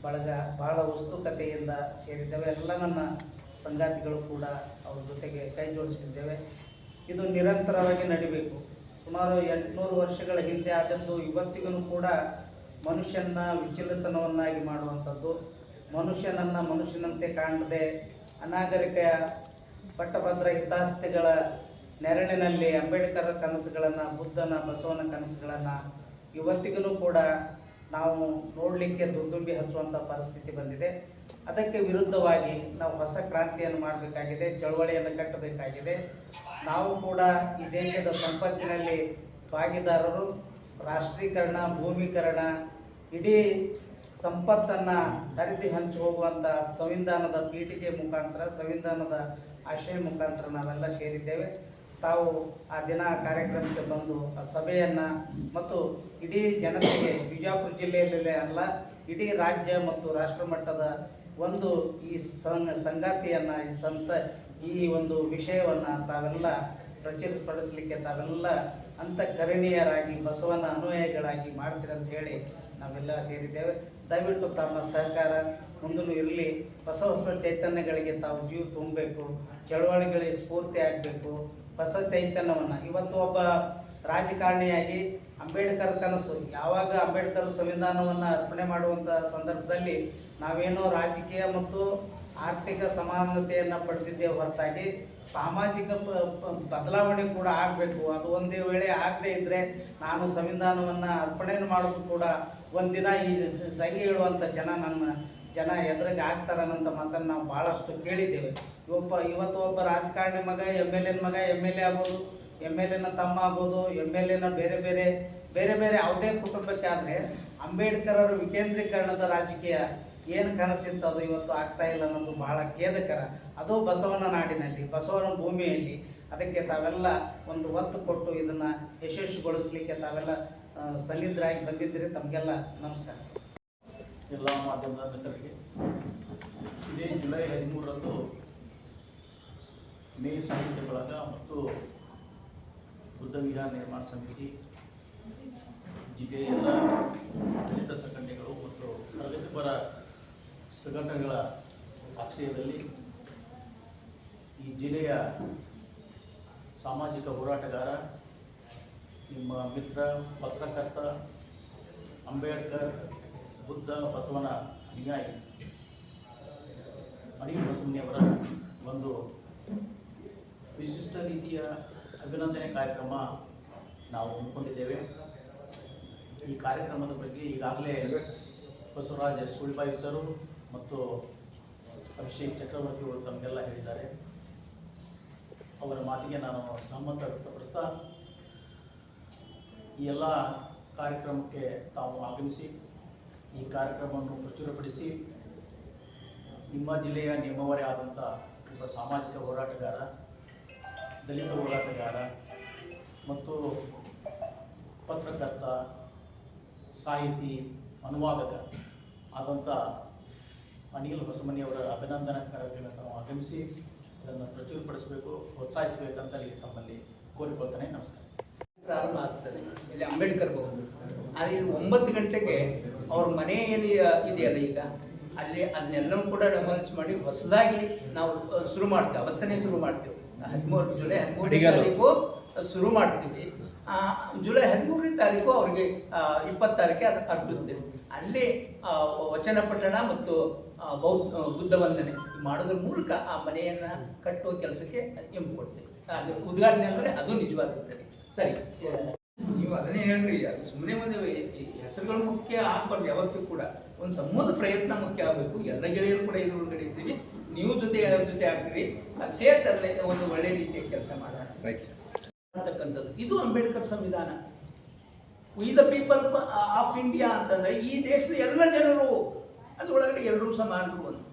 ಬಳಗ ಬಹಳ ಉತ್ಸುಕತೆಯಿಂದ ಸೇರಿದ್ದೇವೆ. ಎಲ್ಲ ನನ್ನ ಸಂಗಾತಿಗಳು ಕೂಡ ಅವ್ರ ಜೊತೆಗೆ ಕೈ ಜೋಡಿಸಿದ್ದೇವೆ. ಇದು ನಿರಂತರವಾಗಿ ನಡಿಬೇಕು. ಸುಮಾರು ಎಂಟುನೂರು ವರ್ಷಗಳ ಹಿಂದೆ ಆದದ್ದು ಇವತ್ತಿಗೂ ಕೂಡ ಮನುಷ್ಯನ ವಿಚಲಿತನವನ್ನಾಗಿ ಮಾಡುವಂಥದ್ದು. ಮನುಷ್ಯನನ್ನು ಮನುಷ್ಯನಂತೆ ಕಾಣದೆ ಅನಾಗರಿಕ ಪಟ್ಟಭದ್ರ ಹಿತಾಸ್ತಿಗಳ ನೆರಳಿನಲ್ಲಿ ಅಂಬೇಡ್ಕರ್ ಕನಸುಗಳನ್ನು, ಬುದ್ಧನ, ಬಸವನ ಕನಸುಗಳನ್ನು ಇವತ್ತಿಗೂ ಕೂಡ ನಾವು ನೋಡಲಿಕ್ಕೆ ದುರ್ದುಂಬಿ ಹಚ್ಚುವಂಥ ಪರಿಸ್ಥಿತಿ ಬಂದಿದೆ. ಅದಕ್ಕೆ ವಿರುದ್ಧವಾಗಿ ನಾವು ಹೊಸ ಕ್ರಾಂತಿಯನ್ನು ಮಾಡಬೇಕಾಗಿದೆ, ಚಳವಳಿಯನ್ನು ಕಟ್ಟಬೇಕಾಗಿದೆ. ನಾವು ಕೂಡ ಈ ದೇಶದ ಸಂಪತ್ತಿನಲ್ಲಿ ಭಾಗಿದಾರರು. ರಾಷ್ಟ್ರೀಕರಣ, ಭೂಮೀಕರಣ, ಇಡೀ ಸಂಪತ್ತನ್ನು ಹರಿದು ಹಂಚಿ ಹೋಗುವಂಥ ಸಂವಿಧಾನದ ಪೀಠಿಕೆ ಮುಖಾಂತರ, ಸಂವಿಧಾನದ ಆಶಯ ಮುಖಾಂತರ ನಾವೆಲ್ಲ ಸೇರಿದ್ದೇವೆ. ತಾವು ಆ ದಿನ ಕಾರ್ಯಕ್ರಮಕ್ಕೆ ಬಂದು ಆ ಸಭೆಯನ್ನು ಮತ್ತು ಇಡೀ ಜನತೆಗೆ ಬಿಜಾಪುರ ಜಿಲ್ಲೆಯಲ್ಲೇ ಅಲ್ಲ, ಇಡೀ ರಾಜ್ಯ ಮತ್ತು ರಾಷ್ಟ್ರ ಮಟ್ಟದ ಒಂದು ಈ ಸಂಗ ಸಂಗಾತಿಯನ್ನು, ಈ ಸಂತ, ಈ ಒಂದು ವಿಷಯವನ್ನು ತಾವೆಲ್ಲ ಪ್ರಚುರಪಡಿಸಲಿಕ್ಕೆ ತಾವೆಲ್ಲ ಅಂತಃಕರಣೀಯರಾಗಿ, ಬಸವನ ಅನುಯಾಯಿಗಳಾಗಿ ಮಾಡ್ತೀರಂತ ಹೇಳಿ ನಾವೆಲ್ಲ ಸೇರಿದ್ದೇವೆ. ದಯವಿಟ್ಟು ತಮ್ಮ ಸಹಕಾರ ಮುಂದೂ ಇರಲಿ. ಹೊಸ ಹೊಸ ಚೈತನ್ಯಗಳಿಗೆ ತಾವು ಜೀವ ತುಂಬಬೇಕು. ಚಳವಳಿಗಳಿಗೆ ಸ್ಫೂರ್ತಿ ಆಗಬೇಕು. ಹೊಸ ಚೈತನ್ಯವನ್ನು. ಇವತ್ತು ಒಬ್ಬ ರಾಜಕಾರಣಿಯಾಗಿ ಅಂಬೇಡ್ಕರ್ ಕನಸು, ಯಾವಾಗ ಅಂಬೇಡ್ಕರ್ ಸಂವಿಧಾನವನ್ನು ಅರ್ಪಣೆ ಮಾಡುವಂಥ ಸಂದರ್ಭದಲ್ಲಿ ನಾವೇನೋ ರಾಜಕೀಯ ಮತ್ತು ಆರ್ಥಿಕ ಸಮಾನತೆಯನ್ನು ಪಡೆದಿದ್ದೇವೆ ಹೊರತಾಗಿ ಸಾಮಾಜಿಕ ಬದಲಾವಣೆ ಕೂಡ ಆಗಬೇಕು. ಅದು ಒಂದೇ ವೇಳೆ ಆಗದೇ ಇದ್ದರೆ ನಾನು ಸಂವಿಧಾನವನ್ನು ಅರ್ಪಣೆಯನ್ನು ಮಾಡೋದು ಕೂಡ ಒಂದಿನ ಈ ದಂಗೆ ಹೇಳುವಂಥ ಜನ ನನ್ನ ಜನ ಎದುರಿಗೆ ಆಗ್ತಾರನ್ನಂತ ಮಾತನ್ನು ನಾವು ಭಾಳಷ್ಟು ಕೇಳಿದ್ದೇವೆ. ಇವಪ್ಪ ಇವತ್ತು ಒಬ್ಬ ರಾಜಕಾರಣಿ ಮಗ ಎಂ ಎಲ್ ಎನ್ ಮಗ ಎಂ ಎಲ್ ಎ ಆಗ್ಬೋದು ಎಂ ಎಲ್ ಎನ ತಮ್ಮ ಆಗ್ಬೋದು ಎಂ ಎಲ್ ಎನ ಬೇರೆ ಬೇರೆ ಬೇರೆ ಬೇರೆ ಯಾವುದೇ ಕುಟುಂಬಕ್ಕೆ ಆದರೆ ಅಂಬೇಡ್ಕರ್ ಅವರ ವಿಕೇಂದ್ರೀಕರಣದ ರಾಜಕೀಯ ಏನು ಕನಸಿತ್ತು ಅದು ಇವತ್ತು ಆಗ್ತಾ ಇಲ್ಲ ಅನ್ನೋದು ಬಹಳ ಖೇದಕರ. ಅದು ಬಸವನ ನಾಡಿನಲ್ಲಿ, ಬಸವನ ಭೂಮಿಯಲ್ಲಿ ಅದಕ್ಕೆ ತಾವೆಲ್ಲ ಒಂದು ಒತ್ತು ಕೊಟ್ಟು ಇದನ್ನು ಯಶಸ್ವಿಗೊಳಿಸಲಿಕ್ಕೆ ತಾವೆಲ್ಲ ಸನ್ನಿಧರಾಗಿ ಬಂದಿದ್ದೀರಿ. ತಮಗೆಲ್ಲ ನಮಸ್ಕಾರ. ಎಲ್ಲ ಮಾಧ್ಯಮದ ಮಿತ್ರರಿಗೆ. ಇದೇ ಜುಲೈ ಹದಿಮೂರರಂದು ಮೇ ಸಾಹಿತ್ಯ ಬಳಗ ಮತ್ತು ಬುದ್ಧ ವಿಹಾರ ನಿರ್ಮಾಣ ಸಮಿತಿ, ಜಿಲ್ಲೆಯ ಎಲ್ಲ ದಲಿತ ಸಂಘಟನೆಗಳು ಮತ್ತು ಪ್ರಗತಿಪರ ಸಂಘಟನೆಗಳ ಆಶ್ರಯದಲ್ಲಿ ಈ ಜಿಲ್ಲೆಯ ಸಾಮಾಜಿಕ ಹೋರಾಟಗಾರ ನಿಮ್ಮ ಮಿತ್ರ, ಪತ್ರಕರ್ತ ಅಂಬೇಡ್ಕರ್ ಬುದ್ಧ ಬಸವನ ಅನುಯಾಯಿ. ಮಣಿ ಬಸವನಿಯವರ ಒಂದು ವಿಶಿಷ್ಟ ರೀತಿಯ ಅಭಿನಂದನೆ ಕಾರ್ಯಕ್ರಮ ನಾವು ಹಮ್ಮಿಕೊಂಡಿದ್ದೇವೆ. ಈ ಕಾರ್ಯಕ್ರಮದ ಬಗ್ಗೆ ಈಗಾಗಲೇ ಬಸವರಾಜ ಸುಳಿಬಾಯಿ ಸರು ಮತ್ತು ಅಭಿಷೇಕ್ ಚಕ್ರವರ್ತಿ ತಮಗೆಲ್ಲ ಹೇಳಿದ್ದಾರೆ. ಅವರ ಮಾತಿಗೆ ನಾನು ಸಹಮತ ವ್ಯಕ್ತಪಡಿಸ್ತಾ ಈ ಎಲ್ಲ ಕಾರ್ಯಕ್ರಮಕ್ಕೆ ತಾವು ಆಗಮಿಸಿ ಈ ಕಾರ್ಯಕ್ರಮವನ್ನು ಪ್ರಚುರಪಡಿಸಿ ನಿಮ್ಮ ಜಿಲ್ಲೆಯ ನಿಮ್ಮವರೇ ಆದಂಥ ಒಬ್ಬ ಸಾಮಾಜಿಕ ಹೋರಾಟಗಾರ, ದಲಿತ ಹೋರಾಟಗಾರ ಮತ್ತು ಪತ್ರಕರ್ತ, ಸಾಹಿತಿ, ಅನುವಾದಕ ಆದಂಥ ಅನಿಲ್ ಹೊಸಮನಿಯವರ ಅಭಿನಂದನಾ ಕಾರ್ಯಕ್ರಮಕ್ಕೆ ತಾವು ಆಗಮಿಸಿ ಇದನ್ನು ಪ್ರಚುರಪಡಿಸಬೇಕು, ಪ್ರೋತ್ಸಾಹಿಸಬೇಕಂತ ಇಲ್ಲಿ ತಮ್ಮಲ್ಲಿ ಕೋರಿಕೊಳ್ತಾನೆ. ನಮಸ್ಕಾರ. ಪ್ರಾರಂಭ ಆಗ್ತದೆ. ಇಲ್ಲಿ ಅಂಬೇಡ್ಕರ್ ಭವನ. ಆದರೆ ಇಲ್ಲಿ ಒಂಬತ್ತು ಗಂಟೆಗೆ ಅವ್ರ ಮನೆ ಏನು ಇದೆಯಲ್ಲ ಈಗ ಅಲ್ಲಿ ಅದನ್ನೆಲ್ಲವೂ ಕೂಡ ಡೆಮಾಲಿಸ್ ಮಾಡಿ ಹೊಸದಾಗಿ ನಾವು ಶುರು ಮಾಡ್ತೇವೆ. ಅವತ್ತನೇ ಶುರು ಮಾಡ್ತೇವೆ. ಹದಿಮೂರು ಜುಲೈ ಹದಿಮೂರನೇ ತಾರೀಕು ಶುರು ಮಾಡ್ತೀವಿ. ಆ, ಜುಲೈ ಹದಿಮೂರನೇ ತಾರೀಕು ಅವ್ರಿಗೆ ಇಪ್ಪತ್ತು ತಾರೀಕೆ ಅದನ್ನು ಅರ್ಪಿಸ್ತೇವೆ. ಅಲ್ಲಿ ವಚನ ಪಠಣ ಮತ್ತು ಬೌದ್ಧ ಬುದ್ಧ ವಂದನೆ ಮಾಡೋದ್ರ ಮೂಲಕ ಆ ಮನೆಯನ್ನ ಕಟ್ಟುವ ಕೆಲಸಕ್ಕೆ ಎಂಬ ಕೊಡ್ತೇವೆ. ಅದು ಉದ್ಘಾಟನೆ ಅಂದರೆ ಅದು ನಿಜವಾದ ಸರಿ. ನೀವು ಅದನ್ನೇ ಹೇಳ್ರಿ ಅದು ಸುಮ್ಮನೆ ಒಂದು ಹೆಸರುಗಳು ಮುಖ್ಯ ಆಗ್ಬಾರ್ದು ಯಾವತ್ತೂ ಕೂಡ. ಒಂದು ಸಮೂಹದ ಪ್ರಯತ್ನ ಮುಖ್ಯ ಆಗಬೇಕು. ಎಲ್ಲ ಗೆಳೆಯರು ಕೂಡ ಇದ್ರ ಒಳಗಡೆ ಇದ್ದೀವಿ ನೀವು ಜೊತೆ ಅವ್ರ ಜೊತೆ ಆಗ್ತೀರಿ ಅದು ಸೇರ್ಸ ಅದನ್ನ ಒಂದು ಒಳ್ಳೆ ರೀತಿಯ ಕೆಲಸ ಮಾಡೋಣ. ಅಂತಕ್ಕಂಥದ್ದು. ಇದು ಅಂಬೇಡ್ಕರ್ ಸಂವಿಧಾನ. We the people of India ಅಂತಂದ್ರೆ ಈ ದೇಶದ ಎಲ್ಲ ಜನರು ಅದ್ರೊಳಗಡೆ ಎಲ್ಲರೂ ಸಮಾನರು ಅಂತ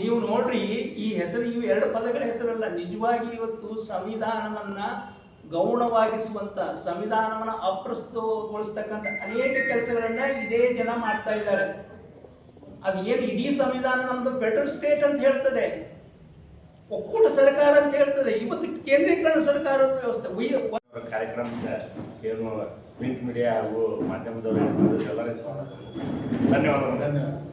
ನೀವು ನೋಡ್ರಿ ಈ ಹೆಸರು ಇವು ಎರಡು ಪದಗಳ ಹೆಸರಲ್ಲ. ನಿಜವಾಗಿ ಇವತ್ತು ಸಂವಿಧಾನವನ್ನ ಗೌಣವಾಗಿಸುವಂತ ಸಂವಿಧಾನವನ್ನ ಅಪ್ರಸ್ತುತಗೊಳಿಸ್ತಕ್ಕಂಥ ಅನೇಕ ಕೆಲಸಗಳನ್ನ ಇದೇ ಜನ ಮಾಡ್ತಾ ಇದ್ದಾರೆ. ಅದು ಏನು ಇಡೀ ಸಂವಿಧಾನ ನಮ್ದು ಫೆಡರಲ್ ಸ್ಟೇಟ್ ಅಂತ ಹೇಳ್ತದೆ. ಒಕ್ಕೂಟ ಸರ್ಕಾರ ಅಂತ ಹೇಳ್ತದೆ. ಇವತ್ತು ಕೇಂದ್ರೀಕರಣ ಸರ್ಕಾರದ ವ್ಯವಸ್ಥೆ. ಕಾರ್ಯಕ್ರಮದ ಕಾರ್ಯಕ್ರಮಕ್ಕೆ ಏನು ಪ್ರಿಂಟ್ ಮೀಡಿಯಾ ಹಾಗೂ ಮಾಧ್ಯಮದವರು ಎಲ್ಲರಿಗೂ ಧನ್ಯವಾದ ಧನ್ಯವಾದಗಳು.